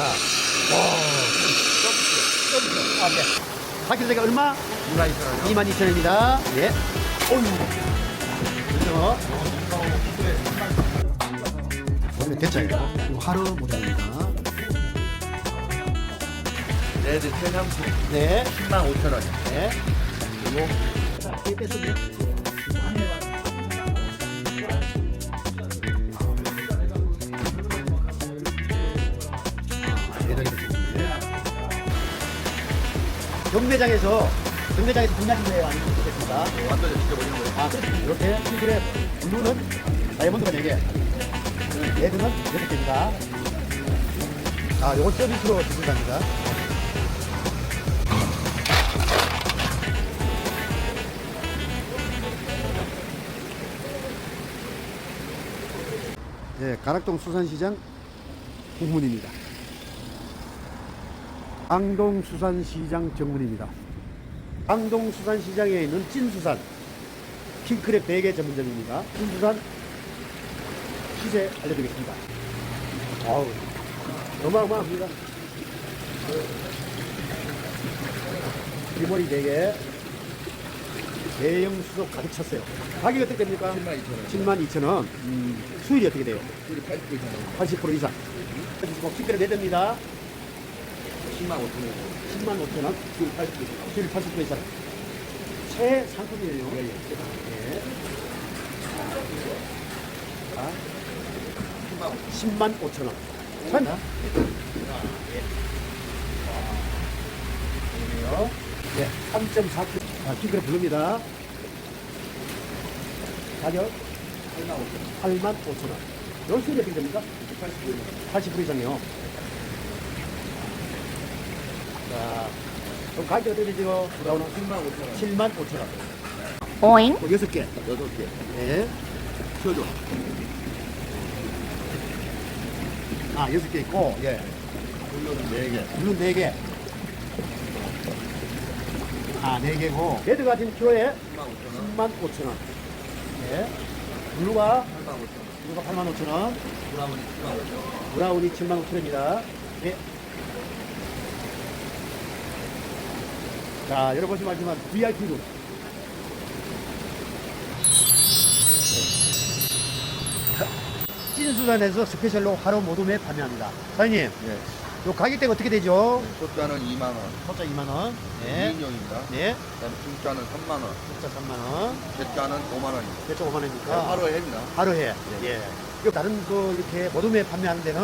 아, 네. 4kg가 얼마? 22,000원입니다. 예. 어휴. 대짜예요. 이거 하루 모델입니다. 레드 태양수 네. 10만 5천 원. 네. 그리고 자, 이 경매장에서 경매장에서 등장한 거예요, 아니면 어떻습니까? 완전 직접 올리는 거예요. 아, 그렇죠. 이렇게 싱글에 블루는 다이아몬드가 4개, 레드는 6개입니다. 아, 요거 서비스로 드린답니다. 네, 가락동 수산시장 공문입니다. 강동 수산시장 정문입니다. 강동 수산시장에 있는 찐수산 킹크랩 대게 전문점입니다. 찐수산 시세 알려드리겠습니다. 아우 어마어마합니다. 이머리 대게 대형 수속 가득 찼어요. 가격이 어떻게 됩니까? 7만 2천 원. 7만 2천 원. 음, 수율이 어떻게 돼요? 둘이 80% 이상. 80% 이상. 킹크랩 내됩니다. 10만 5천 원. 10만 5천 원. 둘이 80% 이상. 수율 80% 이상. 최상품이에요. 예, 예. 자, 10만 5천 원. 천. 그러네요. 예, 3.4kg. 아, 킹크랩 부릅니다. 가격 8만 5천 원. 8만 5천 원. 요 수율이 어떻게 됩니까? 80% 80% 이상. 이상이요. 자, 그럼 가격 어떻게 되죠? 브라운은 10만 5천 원. 7만 5천 원. 오잉 어, 여섯 개. 6개. 네. 켜줘. 아, 여섯 개 있고, 예. 물론 4개. 블루 네 개. 아, 네 개고. 레드 같은 키로에 10만 5천 원. 10만 5천 원. 네. 블루가, 8만 5천 원. 블루가 8만 5천 원. 브라운이 10만 5천 원. 브라운이 7만 5천 원입니다. 예. 자, 여러분 보시면 알지만 VIP룸. 찐수산에서 스페셜로 하루 모둠에 판매합니다. 사장님, 예. 요 가격대가 어떻게 되죠? 소자는 2만 원. 소자 2만 원. 네. 2인용입니다. 네. 그다음에 중자는 3만 원. 소자 3만 원. 대자는 5만 원입니다. 대충 5만 원이니까 하루 해입니다. 하루에. 예. 요 다른 그 이렇게 모둠에 판매하는 데는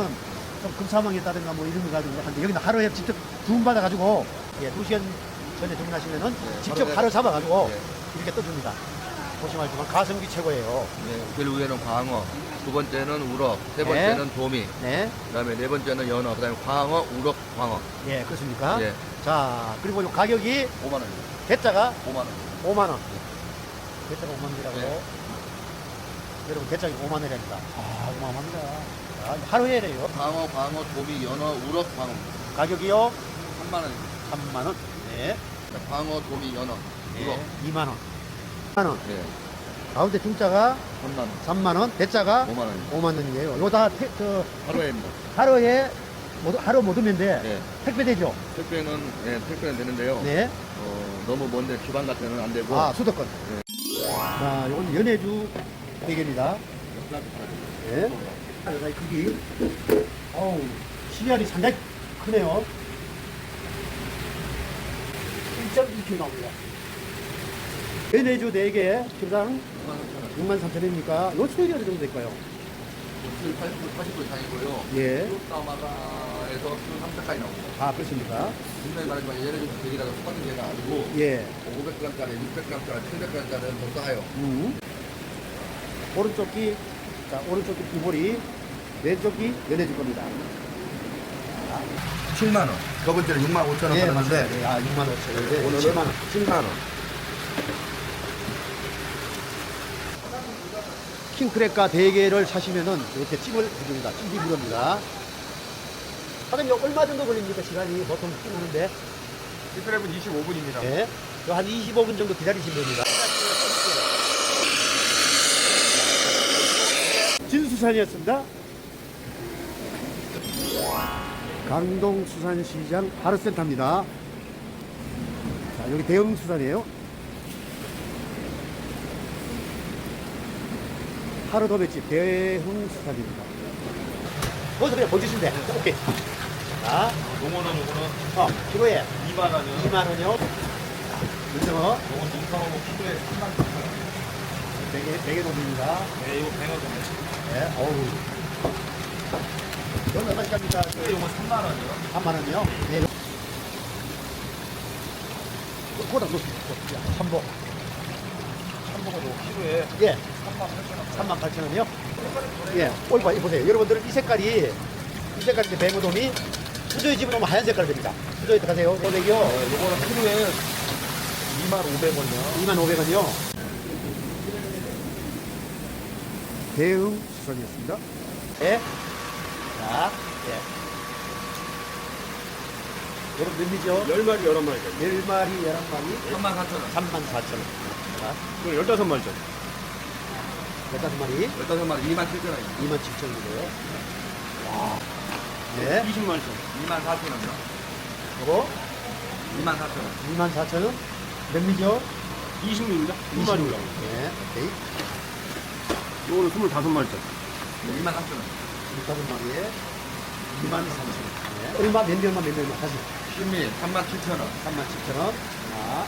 좀 금사망이다든가 뭐 이런 거 가지고 하는데 여기는 하루에 직접 주문 받아 가지고 예, 2시간 전에 주문하시면은 네, 직접 하루에- 하루 잡아 가지고 네. 이렇게 떠줍니다. 보시면 알지만 가성비 최고예요. 네, 제일 위에는 광어, 두 번째는 우럭, 세 네. 번째는 도미, 네. 그다음에 네 번째는 연어, 그다음에 광어, 우럭, 광어. 예, 그렇습니까? 예, 자, 그리고 요 가격이 5만 원입니다. 대짜가 5만 원. 5만 원. 대짜가 5만 원이라고. 네. 여러분 대짜가 5만 원이랍니다. 아, 어마어마합니다. 자, 하루에 래요 광어, 광어, 도미, 연어, 우럭, 광어. 가격이요 3만 원입니다. 3만 원. 네. 광어, 도미, 연어. 네. 2만 원. 2만 원. 네, 가운데 중짜가 3만 원. 3만 원, 대짜가 5만 원입니다. 5만 원이에요. 이거 다 태, 저, 하루에입니다. 하루에 모두 하루 못 오면데 네, 택배 되죠? 택배는 네, 택배는 되는데요. 네. 어, 너무 먼데 지방 같은 안 되고. 아, 수도권. 네. 자, 이건 연해주 대게입니다. 네. 아, 여기 크기. 어우, 시리알이 상당히 크네요. 1.2kg 나옵니다. 연해주 4개, 키로당 63,000원입니까? 요 수율이 어느 정도 될까요? 80% 80% 이상이고요. 예. 수다마가에서 수 3차까지 나옵니다. 아, 그렇습니까? 분명히 말하지만 얘네들 대기라가 똑같은 게가 아니고 예. 500g짜리, 600g짜리, 700g짜리는 더 싸요. 음. 오른쪽 귀, 자, 오른쪽 귀 귀머리, 왼쪽 귀 연해줄 겁니다. 7만 원. 저번 주에 6만 5천 원 예, 받았는데. 예, 아, 6만 5천 원인데, 오늘은 7만 원. 7만 원. 킹크랩과 대게를 사시면은 이렇게 찜을 해줍니다. 찜이 무료입니다. 사장님, 이거 얼마 정도 걸립니까? 시간이 보통 찜하는데. 킹크랩은 25분입니다. 예. 이거 한 25분 정도 기다리시면 됩니다. 진수산이었습니다. 강동 수산시장 하루센터입니다. 자, 여기 대형 수산이에요. 하루 도매집 대형 수산입니다. 먼저 그냥 보여주시면 돼. 오케이. 자, 용어는 요거는 어, 키로에 2만 원이요. 2만 원이요. 문정어 요건 인상하고 키로에 3만 원. 베개, 베개 놈입니다. 네, 이거 100원 정도. 네, 어우. 이건? 그 요건 3만 원이요. 3만 원이요? 네. 그거다 놓습니다. 참고가 요 키로에 예, 3만 8천 원. 3만 8천 원이요? 예, 봐, 보세요. 여러분들은 이 색깔이, 이 색깔인데 뱅어돔이 수조에 집어넣으면 하얀 색깔 됩니다. 수조에 들어가세요. 소백이요. 네, 요거는 키로에 2만 500원이요. 2만 500원이요. 대응 수선이었습니다. 예. 자, 예. 여러분 몇 미죠? 10마리, 11마리. 10마리, 11마리, 3만 4천 원. 3만 4천 원. 자, 그럼 15마리죠. 15마리, 15마리 2만 7천 원. 2만 7천 원이고요. 와. 네. 20마리죠. 2만 4천 원이요. 요거 2만 4천 원. 2만 4천 원. 몇 미죠? 26입니다. 20 2마리요. 네, 오케이. 요거는 25마리죠. 2만 4천 원. 15마리에 2만 3천 원. 네. 얼마, 몇 명만 몇 명만 다시. 신미 3만 7천 원. 3만 7천 원. 자,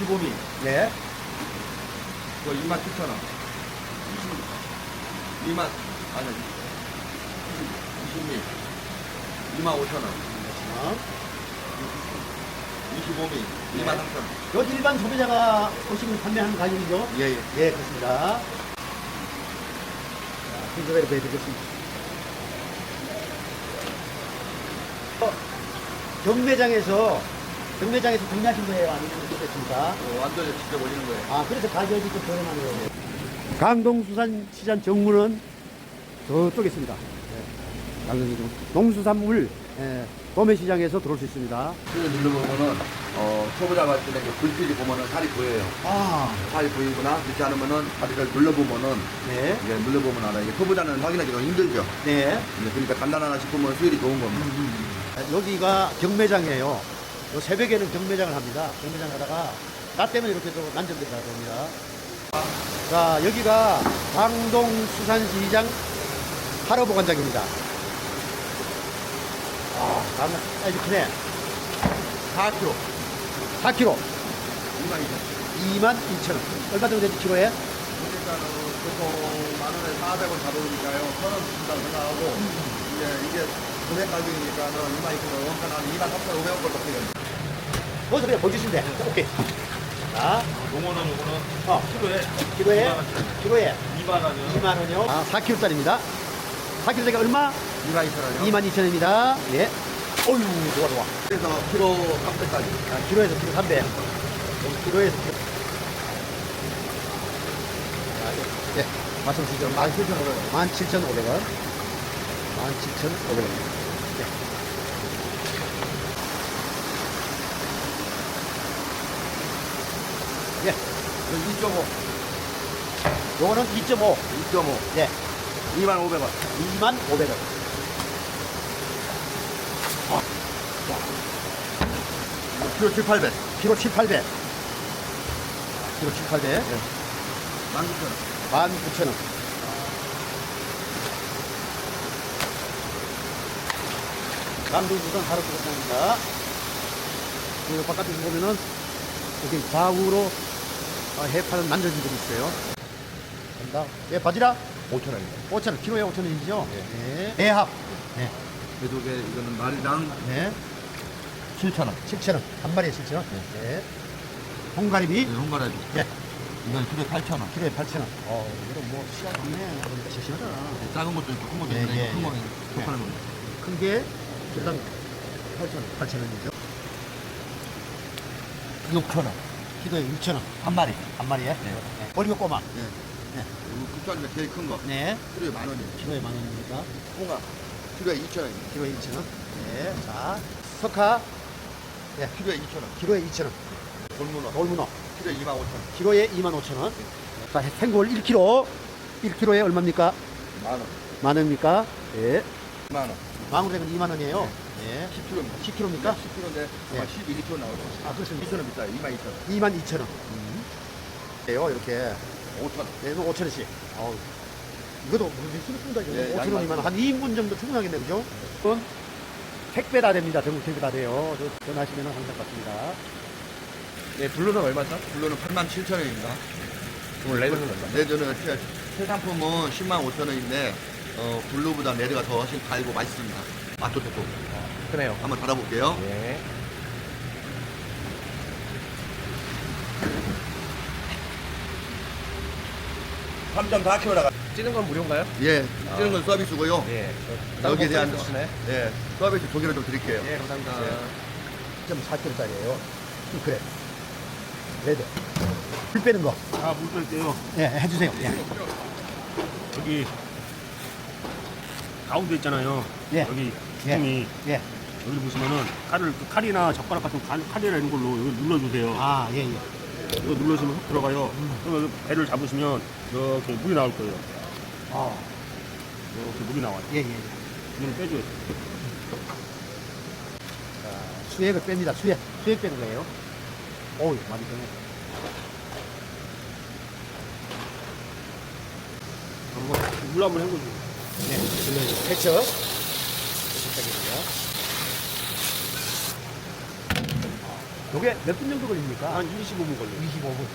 15미 네. 그거 2만 7천 원. 2만 아니 20미 2만 5천 원. 자, 25미 2만 3천 원. 여기 일반 소비자가 오시면 판매하는 가격이죠? 예, 예. 예, 그렇습니다. 자, 순서대로 보여드리겠습니다. 어, 경매장에서, 경매장에서 구매하신 거예요? 아니면 어떻습니까? 어, 완전히 직접 올리는 거예요. 아, 그래서 가격이 좀 저렴한 거예요. 강동수산시장 정문은 저쪽에 있습니다. 네. 강동수산 농수산물 예, 도매시장에서 들어올 수 있습니다. 그 눌러보면은 어, 초보자가 할 때는 불빛이 보면은 살이 보여요. 아, 살이 보이거나 그렇지 않으면은 다리를 눌러보면은 네, 이게 눌러보면 알아요. 이게 초보자는 확인하기가 힘들죠. 네. 이제 그러니까 간단하나 싶으면 수율이 좋은 겁니다. 여기가 경매장이에요. 요 새벽에는 경매장을 합니다. 경매장 하다가 나 때문에 이렇게 또 난전들이 나옵니다. 자, 여기가 강동수산시장 하러보관장입니다. 아, 강 사이즈 크네. 4kg. 4kg 2만 2천 2만 2천 원. 얼마 정도 되지 키로에? 그러니까는 보통 만 원에 400원 잡으니까요. 천원 준다고 생각하고 이제 이게 도매 가격이니까는 2만 2천 원, 원가는 한 2만 3천 500원 정도 돼요. 뭐 그냥 보여주시면 돼. 오케이. 자, 용어는 요거는 어, 키로에 키로에 2만 원. 키로에 2만 원이요. 2만 원이요. 아, 4kg짜리입니다. 4kg짜리가 얼마? 2만 2천 원이요. 2만 2천 원입니다. 예. 어유 좋아 좋아. 그래서 키로 값대까지. 아, 키로에서 키로 300. 키로에서 키로. 자, 예. 말씀 주시죠. 17,500원. 17,500원. 17,500원. 예. 예. 2.5. 요거는 2.5. 2.5. 예. 2만 500원. 2만 500원. 키로 7, 800. 키로 7, 800. 키로 7, 800. 19,000원. 19,000원. 남동부산 하루 부산입니다. 그 바깥에 보면은 이렇게 좌우로 어, 해파는 만져진들이 있어요. 간다. 예, 바지락 5,000원입니다. 5,000원, 키로에 5,000원이죠? 네. 대합. 네. 그래도 이게 이거는 마리당 네. 7,000원. 7,000원. 한 마리에 7,000원. 네. 홍가리비 홍가라비. 네. 이건 키로에 8,000원. 키로에 8,000원. 어, 이거 뭐 없네. 그러니까 시시하다. 작은 것도 있고 큰 것도 예, 있는데 예, 큰 예. 거는 속하는 겁니다. 큰게 일단 8,000원. 8,000원이죠. 6,000원. 키로에 6,000원. 한 마리. 한 마리에? 네. 오리고 꼬마. 네. 네. 국산이 제일 큰 거. 네. 키로에 만 원이에요. 키로에 만 원입니까? 홍어. 키로에 2,000원입니다. 키로에 2,000원. 네. 자, 석화. 네. 키로에 2,000원. 키로에 2,000원. 돌문어. 돌문어. 키로에 25,000원. 키로에 25,000원. 자, 생골 1kg. 1kg에 얼마입니까? 만 원. 만 원입니까? 예. 2만 원. 망우랭은 2만 원이에요. 예. 10kg입니다. 10kg입니까? 10kg인데 네. 12kg 나오죠. 아, 그렇습니다. 2kg 비싸요. 22,000원. 2만 2천 원. 예요 이렇게 5,000원. 네, 이거 5천 원씩. 어우. 이것도 무슨 수입니다 이거. 네, 5천 양이 원이면 한 2인분 정도 충분하겠네, 그죠? 이건 택배 다 됩니다. 전국 택배 다 돼요. 저 전화하시면 항상 받습니다. 네, 블루는 얼마죠? 블루는 87,000원입니다. 오늘 레드는 얼마? 레드는 새, 새 상품은 10만 5천 원인데 어, 블루보다 레드가 더 훨씬 달고 맛있습니다. 맛도 좋고 그래요. 한번 달아볼게요. 예. 3.4kg가 찌는 건 무료인가요? 예, 찌는 건 서비스고요. 예. 여기에 대한 주시네. 예, 서비스 두 개를 좀 드릴게요. 예, 감사합니다. 1.4kg짜리예요. 그래. 레드. 불 빼는 거. 아, 물 뺄게요. 예, 해주세요. 예. 여기 가운데 있잖아요. 예. 여기 예. 구멍이 예. 여기 보시면은 칼을 그 칼이나 젓가락 같은 칼, 칼이나 이런 걸로 여기 눌러주세요. 아, 예, 예. 이거 누르시면 훅 들어가요. 그러면 배를 잡으시면 이렇게 물이 나올 거예요. 아, 이렇게 물이 나와요. 예, 예. 이걸 빼줘야 돼요. 자, 수액을 뺍니다. 수액. 수액 빼는 거예요. 어우, 많이 빼네. 한번 물 한번 헹궈주세요. 네, 눌러주세요. 패쳐. 시작입니다. 요게 몇 분 정도 걸립니까? 한 25분 걸려요. 25분.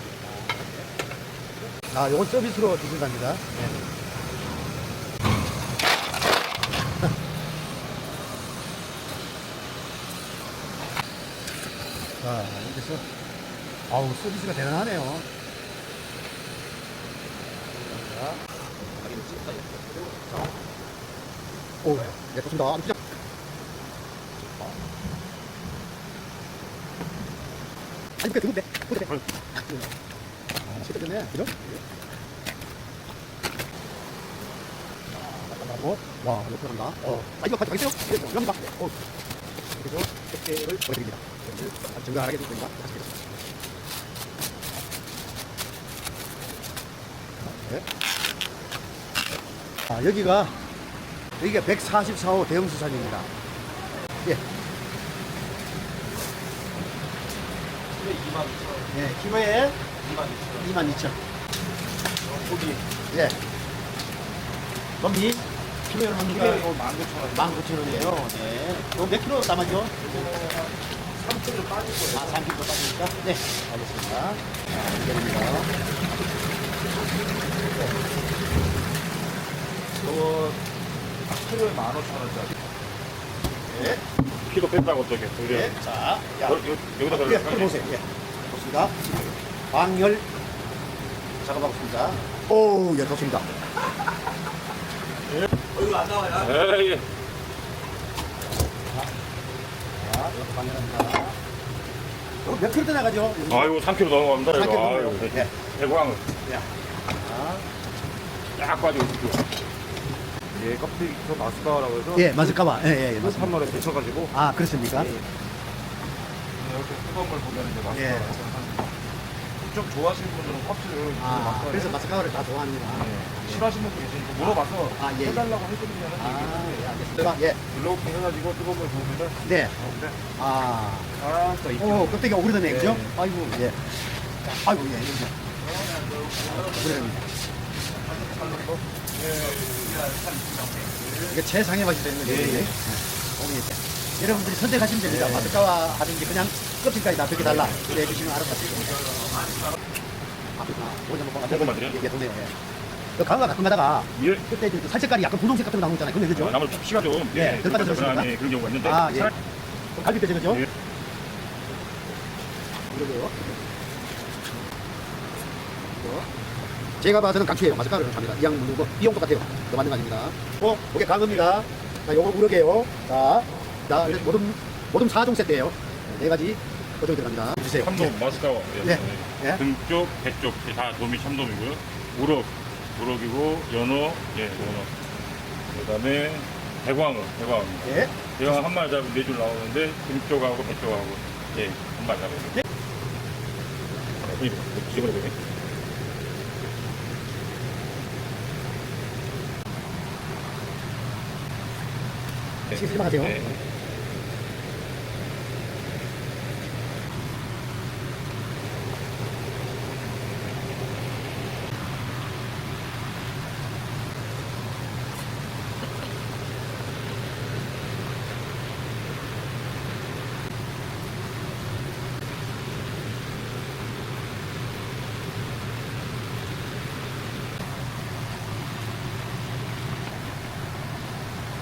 아, 요건 서비스로 드신답니다. 네. 자, 여기서, 아우, 서비스가 대단하네요. 자, 자. 오, 네, 좋습니다. 아주 그, 드는데, 보세요. 아, 시켜졌네. 그죠? 하고, 와, 이렇게 한다. 어, 아, 이거 가져가겠어요? 이거 이겁니다. 어, 그래서 택배를 보내드립니다. 증거 안 하게 될 겁니다. 네. 아, 여기가, 여기가 144호 대형수산입니다. 예. 예, 키로에 22,000원. 고기. 예. 거기 키로에 얼마입니까? 19,000원이에요. 네. 이거 몇 킬로 담아죠? 3kg 빠질 거예요. 아, 3kg 빠지니까? 네. 알겠습니다. 자, 이겨입니다 이거 키로에 15,000원짜리. 네. 키로 뺐다고 어떻게 네. 그래? 자, 야. 여기다 예, 또 보세요. 예. 좋습니다. 광열 작업하고 있습니다. 오, 예, 좋습니다. 이거 안 나와요? 에이, 자, 이렇게 광열합니다. 이거 몇 킬로 나가죠? 아이고 3kg 넘어갑니다. 삼 이거. 킬로 아이고, 넘어가요. 예. 대광 자, 딱 빠지고 있고. 예, 껍데기부터 마스카라고 해서 예, 맞을까봐. 예, 예, 예. 맞습니다. 한 마리 데쳐가지고 아, 그렇습니까? 이렇게 뜨거운 걸 보면 이제 마스카라. 예. 좀 좋아하시는 분들은 껍질을 아, 그래서 마스카라를 다 좋아하는구나. 예. 싫어하시는 분도 계시니까 물어봐서 아, 예, 예. 해달라고 해드리면 아, 예, 알겠습니다. 예, 이렇게 해가지고 뜨거운 걸 부으면 네. 근데 아, 아또 익혀 오, 껍데기가 오래되네, 그죠? 네. 아이고, 예. 아이고, 예. 오래됩니다. 이게 최상의 맛이 되는 예. 예. 네. 여러분들이 선택하시면 됩니다. 마스카와 하든지 그냥 껍질까지 다 어떻게 달라. 그래 해주시면 알아봤습니다. 아, 조금만 좋네요. 예. 그 강화 가끔 가다가 예. 그때 그 살색깔이 약간 분홍색 같은 거 나오잖아요. 근데 그죠? 나물 피가 좀 예, 덜 빠져들었습니까? 예, 그런 경우가 있는데 아, 예. 살- 갈비 뼈죠, 그죠? 예. 이러게요. 제가 봐서는 강추예요. 마스카라를 합니다. 이양 물고 이용 똑같아요. 그 맞는 거 아닙니다. 어, 이게 강어입니다. 자, 요거 우럭이에요. 자, 자, 모듬 모듬 4종 세트예요. 네 가지 고정이 들어갑니다. 주세요. 참돔 마스카와 네. 예. 등쪽, 배쪽 다 도미 참돔이고요. 우럭, 우럭이고 연어, 예, 연어. 그다음에 대광어, 대광어입니다. 예. 대광어 한 마리 잡으면 네줄 나오는데 등쪽하고 배쪽하고 예, 한 마리 잡으면. 예. 이거 집어넣어 요 네. 쓰지 마세요. 네.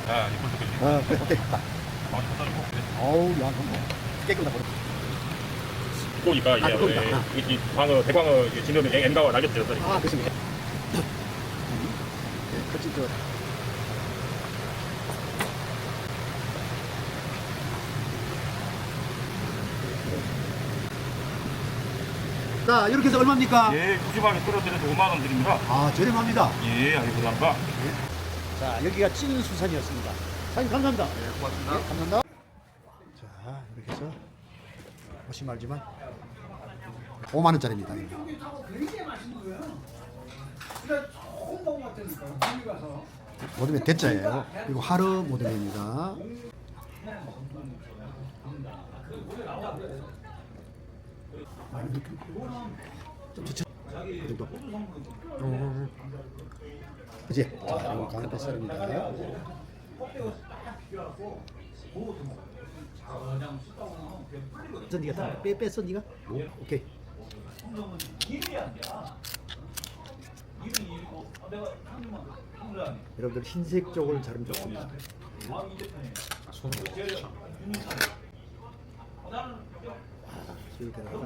아, 이걸 또 그지. 아, 그래, 오케이. 딱. 많이 갖다 주고. 어우, 야, 너무 깨끗하다 버려. 두꺼우니까 이게 아. 예, 이, 이 광어, 대광어 진dom에 앵가와 날개지 졌다니. 아, 그렇습니다. 네, 그렇지, 저. 자, 이렇게 해서 얼마입니까? 예, 푸짐하게 끌어드려서 5만 원 드립니다. 아, 저렴합니다. 예, 아이고 감사합니다. 자, 여기가 찐 수산이었습니다. 사장님, 감사합니다. 네, 고맙습니다. 네, 감사합니다. 자, 이렇게 해서 보시면 알지만 5만 원짜리입니다. 모둠의 대자예요. 그리고 하루 이렇게 좀 지쳐. 이 정도. 음. 그지? 자, 이거 강뱃살입니다. 저 니가 다 빼, 뺐어 니가? 오케이 여러분들 흰색 쪽을 자르면 좋습니다 아, 수육에다가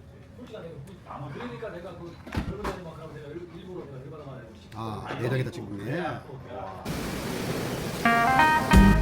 솔직히 내가 그러니까 내가 그 젊은 애들 막 하면 내가 일- 일부러 내가 일반화 말해요. 아 내장에다 지금 네. 아,